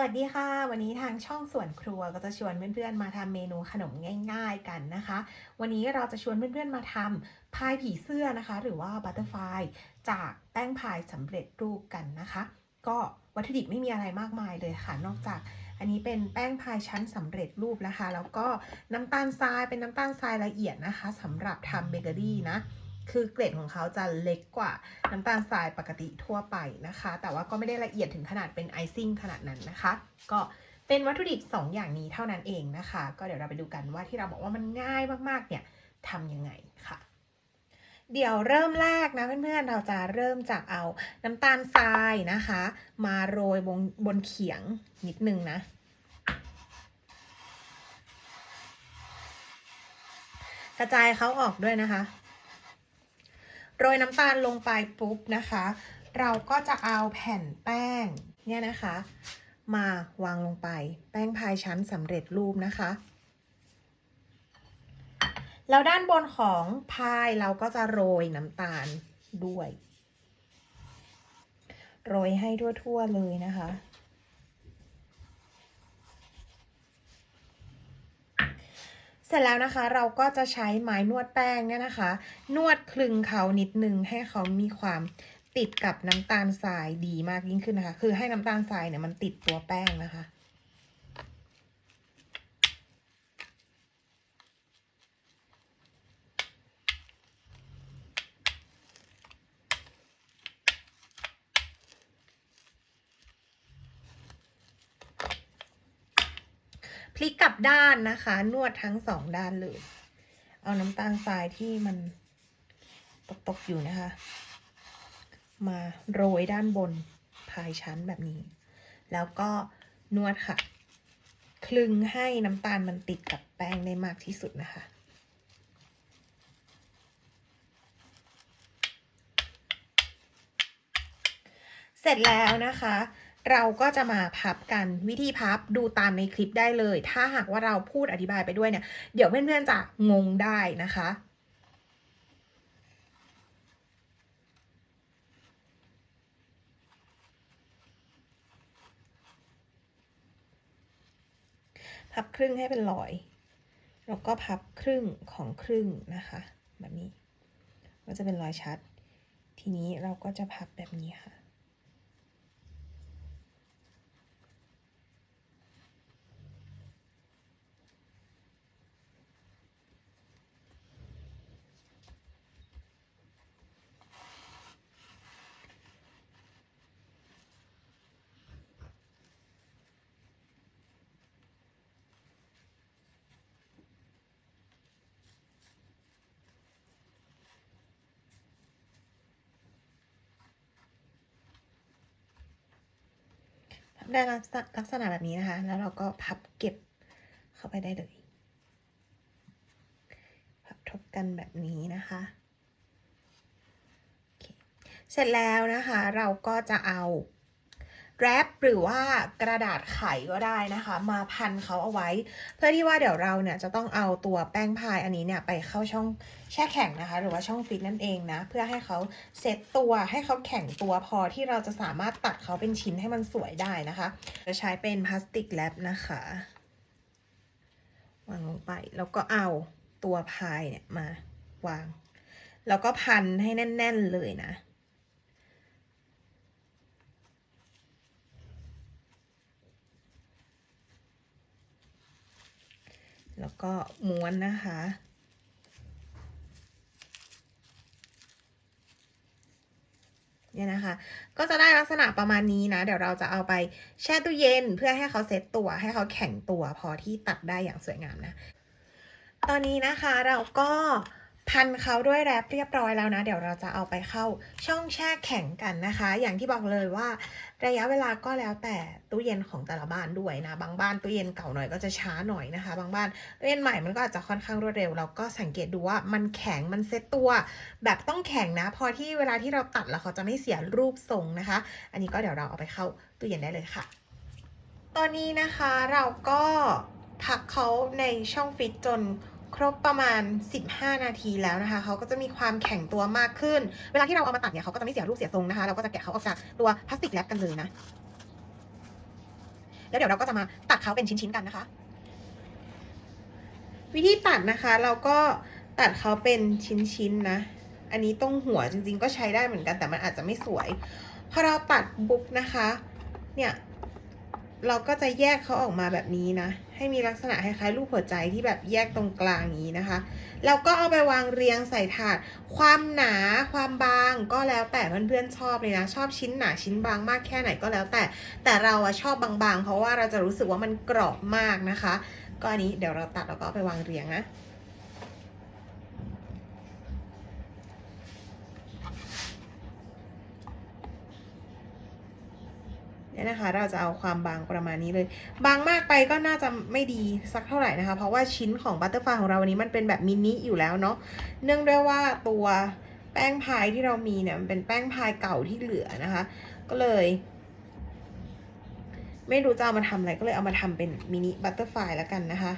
วัสดีค่ะ วันนี้ทางช่องส่วนครัวก็จะชวนเพื่อนๆมาทำเมนูขนมง่าย ๆกันนะคะ วันนี้เราจะชวนเพื่อนๆมาทำพายผีเสื้อนะคะ หรือว่าบัตเตอร์ฟลายจากแป้งพายสำเร็จรูปกันนะคะ ก็วัตถุดิบไม่มีอะไรมากมายเลยค่ะ นอกจากอันนี้เป็นแป้งพายชั้นสำเร็จรูปนะคะ แล้วก็น้ำตาลทรายเป็นน้ำตาลทรายละเอียดนะคะสำหรับทำเบเกอรี่นะ คือเกรดของเขาจะเล็กกว่าน้ำตาลทรายปกติทั่วไปนะคะ แต่ว่าก็ไม่ได้ละเอียดถึงขนาดเป็นไอซิ่งขนาดนั้นนะคะ ก็เป็นวัตถุดิบ2อย่างนี้เท่านั้นเองนะคะ ก็เดี๋ยวเราไปดูกันว่าที่เราบอกว่ามันง่ายมากๆเนี่ยทำยังไงค่ะ เดี๋ยวเริ่มแรกนะเพื่อนๆเราจะเริ่มจากเอาน้ำตาลทรายนะคะ มาโรยบนบนเขียงนิดนึงนะกระจายเขาออกด้วยนะคะ โรยน้ำตาลลงไปปุ๊บนะคะ เราก็จะเอาแผ่นแป้งเนี่ยนะคะ มาวางลงไป แป้งพายชั้นสำเร็จรูปนะคะ แล้วด้านบนของพายเราก็จะโรยน้ำตาลด้วย โรยให้ทั่วๆเลยนะคะ เสร็จแล้วนะคะเราก็จะใช้ไม้นวดแป้งเนี่ยนะคะ นวดคลึงเขานิดนึงให้เขามีความติดกับน้ำตาลทรายดีมากยิ่งขึ้นนะคะ คือให้น้ำตาลทรายเนี่ยมันติดตัวแป้งนะคะ พลิกกลับด้านนะคะ นวดทั้งสองด้านเลย เอาน้ำตาลทรายที่มันตกๆอยู่นะคะ มาโรยด้านบนพายชั้นแบบนี้ แล้วก็นวดค่ะ คลึงให้น้ำตาลมันติดกับแป้งได้มากที่สุดนะคะเสร็จแล้วนะคะ เราก็จะมาพับกันวิธีพับดูตามในคลิปได้เลย ถ้าหากว่าเราพูดอธิบายไปด้วยเนี่ย เดี๋ยวเพื่อนๆจะงงได้นะคะพับครึ่งให้เป็นรอย แล้วก็พับครึ่งของครึ่งนะคะ แบบนี้ ก็จะเป็นรอยชัด ทีนี้เราก็จะพับแบบนี้ค่ะ ได้ลักษณะลักษณะแบบนี้นะคะ แล้วเราก็พับเก็บเข้าไปได้เลย พับทบกันแบบนี้นะคะเสร็จแล้วนะคะ เราก็จะเอา แรปหรือว่ากระดาษไขก็ได้นะคะ มาพันเขาเอาไว้ เพื่อที่ว่าเดี๋ยวเราเนี่ยจะต้องเอาตัวแป้งพายอันนี้เนี่ยไปเข้าช่องแช่แข็งนะคะ หรือว่าช่องฟิตนั่นเองนะ เพื่อให้เขาเซตตัวให้เขาแข็งตัวพอที่เราจะสามารถตัดเขาเป็นชิ้นให้มันสวยได้นะคะ จะใช้เป็นพลาสติกแรปนะคะวางลงไปแล้วก็เอาตัวพายเนี่ยมาวาง แล้วก็พันให้แน่น ๆเลยนะ แล้วก็ม้วนนะคะ เนี่ยนะคะ ก็จะได้ลักษณะประมาณนี้นะ เดี๋ยวเราจะเอาไปแช่ตู้เย็นเพื่อให้เขาเซตตัว ให้เขาแข็งตัวพอที่ตัดได้อย่างสวยงามนะ ตอนนี้นะคะเราก็ พันเขาด้วยแรปเรียบร้อยแล้วนะ เดี๋ยวเราจะเอาไปเข้าช่องแช่แข็งกันนะคะ อย่างที่บอกเลยว่าระยะเวลาก็แล้วแต่ตู้เย็นของแต่ละบ้านด้วยนะ บางบ้านตู้เย็นเก่าหน่อยก็จะช้าหน่อยนะคะ บางบ้านตู้เย็นใหม่มันก็อาจจะค่อนข้างรวดเร็ว เราก็สังเกตดูว่ามันแข็งมันเซ็ตตัว แบบต้องแข็งนะ พอที่เวลาที่เราตัดแล้วเขาจะไม่เสียรูปทรงนะคะ อันนี้ก็เดี๋ยวเราเอาไปเข้าตู้เย็นได้เลยค่ะ ตอนนี้นะคะเราก็พักเขาในช่องฟิตจน ครบประมาณ 15 นาทีแล้วนะคะเขาก็จะมีความแข็งตัวมากขึ้น เวลาที่เราเอามาตัดเนี่ยเขาก็จะไม่เสียรูปเสียทรงนะคะเราก็จะแกะเขาออกจากตัวพลาสติกแรปกันเลยนะ แล้วเดี๋ยวเราก็จะมาตัดเขาเป็นชิ้นๆกันนะคะ วิธีตัดนะคะ เราก็ตัดเขาเป็นชิ้นๆนะ อันนี้ตรงหัวจริงๆ ก็ใช้ได้เหมือนกันแต่มันอาจจะไม่สวยพอเราตัดบุ๊กนะคะ เนี่ย เราก็จะแยกเขาออกมาแบบนี้นะ ให้มีลักษณะคล้ายๆรูปหัวใจที่แบบแยกตรงกลางนี้นะคะ แล้วก็เอาไปวางเรียงใส่ถาด ความหนาความบางก็แล้วแต่เพื่อนๆชอบเลยนะ ชอบชิ้นหนาชิ้นบางมากแค่ไหนก็แล้วแต่ แต่เราอะชอบบางๆ เพราะว่าเราจะรู้สึกว่ามันกรอบมากนะคะ ก็อันนี้เดี๋ยวเราตัดแล้วก็ไปวางเรียงนะ นะคะ เราจะเอาความบางประมาณนี้เลย บางมากไปก็น่าจะไม่ดีสักเท่าไหร่นะคะ เพราะว่าชิ้นของบัตเตอร์ฟลายของเราวันนี้มันเป็นแบบมินิอยู่แล้วเนาะ เนื่องด้วยว่าตัวแป้งพายที่เรามีเนี่ยมันเป็นแป้งพายเก่าที่เหลือนะคะ ก็เลย ไม่รู้จะเอามาทำอะไรก็เลยเอามาทำเป็นมินิบัตเตอร์ฟลายแล้วกันนะคะ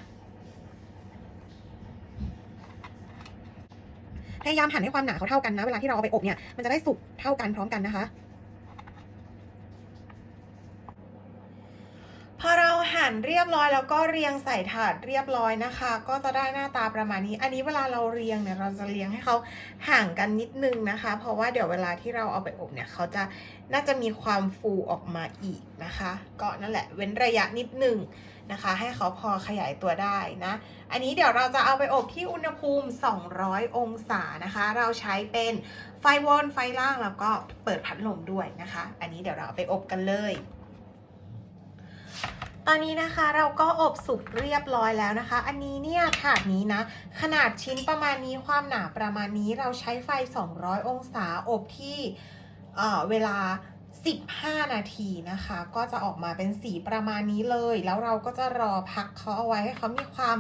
พยายามหั่นให้ความหนาเขาเท่ากันนะ เวลาที่เราเอาไปอบเนี่ย มันจะได้สุกเท่ากันพร้อมกันนะคะ พอ เรียบร้อยแล้วก็เรียงใส่ถาดเรียบร้อยนะคะ ก็จะได้หน้าตาประมาณนี้ อันนี้เวลาเราเรียงเนี่ยเราจะเรียงให้เขาห่างกันนิดนึงนะคะ เพราะว่าเดี๋ยวเวลาที่เราเอาไปอบเนี่ยเขาจะน่าจะมีความฟูออกมาอีกนะคะ ก็นั่นแหละเว้นระยะนิดนึงนะคะ ให้เขาพอขยายตัวได้นะ อันนี้เดี๋ยวเราจะเอาไปอบที่อุณหภูมิ 200 องศานะคะ เราใช้เป็นไฟวอนไฟล่างแล้วก็เปิดพัดลมด้วยนะคะ อันนี้เดี๋ยวเราเอาไปอบกันเลย ตอนนี้นะคะเราก็อบสุกเรียบร้อยแล้วนะคะ อันนี้เนี่ยถาดนี้นะ ขนาดชิ้นประมาณนี้ความหนาประมาณนี้เราใช้ไฟ 200 องศาอบที่เเวลา 15 นาทีนะคะ ก็จะออกมาเป็นสีประมาณนี้เลย แล้วเราก็จะรอพักเขาเอาไว้ให้เขามีความ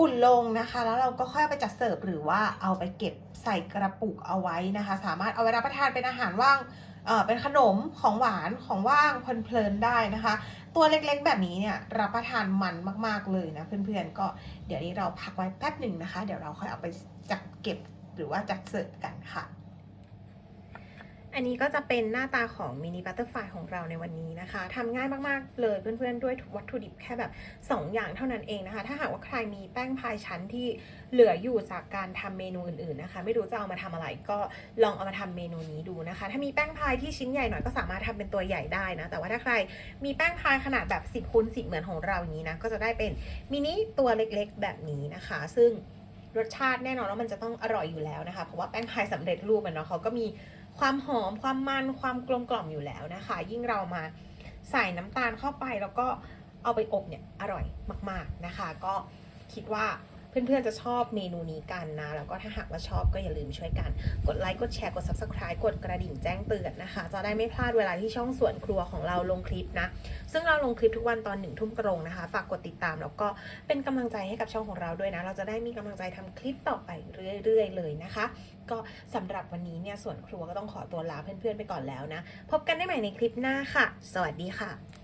อุ่นลงนะคะ แล้วเราก็ค่อยไปจัดเสิร์ฟหรือว่าเอาไปเก็บใส่กระปุกเอาไว้นะคะ สามารถเอาไว้รับประทานเป็นอาหารว่างเออเป็นขนมของหวานของว่างเพลินๆได้นะคะ ตัวเล็กๆแบบนี้เนี่ยรับประทานมันมากๆเลยนะเพื่อนๆก็เดี๋ยวนี้เราพักไว้แป๊บหนึ่งนะคะ เดี๋ยวเราค่อยเอาไปจัดเก็บหรือว่าจัดเสิร์ฟกันค่ะ อันนี้ก็จะเป็นหน้าตาของมินิบัตเตอร์ฟลายของเราในวันนี้นะคะทำง่ายมากๆเลยเพื่อนๆด้วยวัตถุดิบแค่แบบ 2 อย่างเท่านั้นเองนะคะ ถ้าหากว่าใครมีแป้งพายชั้นที่เหลืออยู่จากการทำเมนูอื่นๆนะคะ ไม่รู้จะเอามาทำอะไรก็ลองเอามาทำเมนูนี้ดูนะคะ ถ้ามีแป้งพายที่ชิ้นใหญ่หน่อยก็สามารถทำเป็นตัวใหญ่ได้นะ แต่ว่าถ้าใครมีแป้งพายขนาดแบบ 10คูณ10 เหมือนของเราอย่างนี้นะก็จะได้เป็นมินิตัวเล็กๆ แบบนี้นะคะ ซึ่งรสชาติแน่นอนว่ามันจะต้องอร่อยอยู่แล้วนะคะเพราะว่าแป้งพายสำเร็จรูปมันเนาะเขาก็มี ความหอมความมันความกลมกล่อมอยู่แล้วนะคะ ยิ่งเรามาใส่น้ำตาลเข้าไปแล้วก็เอาไปอบเนี่ยอร่อยมาก ๆนะคะ ก็คิดว่า เพื่อนๆจะชอบเมนูนี้กันนะ แล้วก็ถ้าหากว่าชอบก็อย่าลืมช่วยกัน กดไลค์ กดแชร์ กด subscribe กดกระดิ่งแจ้งเตือนนะคะ จะได้ไม่พลาดเวลาที่ช่องส่วนครัวของเราลงคลิปนะ ซึ่งเราลงคลิปทุกวันตอนหนึ่งทุ่มตรงนะคะ ฝากกดติดตามแล้วก็เป็นกำลังใจให้กับช่องของเราด้วยนะ เราจะได้มีกำลังใจทำคลิปต่อไปเรื่อยๆ เลยนะคะ ก็สำหรับวันนี้เนี่ยส่วนครัวก็ต้องขอตัวลาเพื่อนๆไปก่อนแล้วนะ พบกันได้ใหม่ในคลิปหน้าค่ะ สวัสดีค่ะ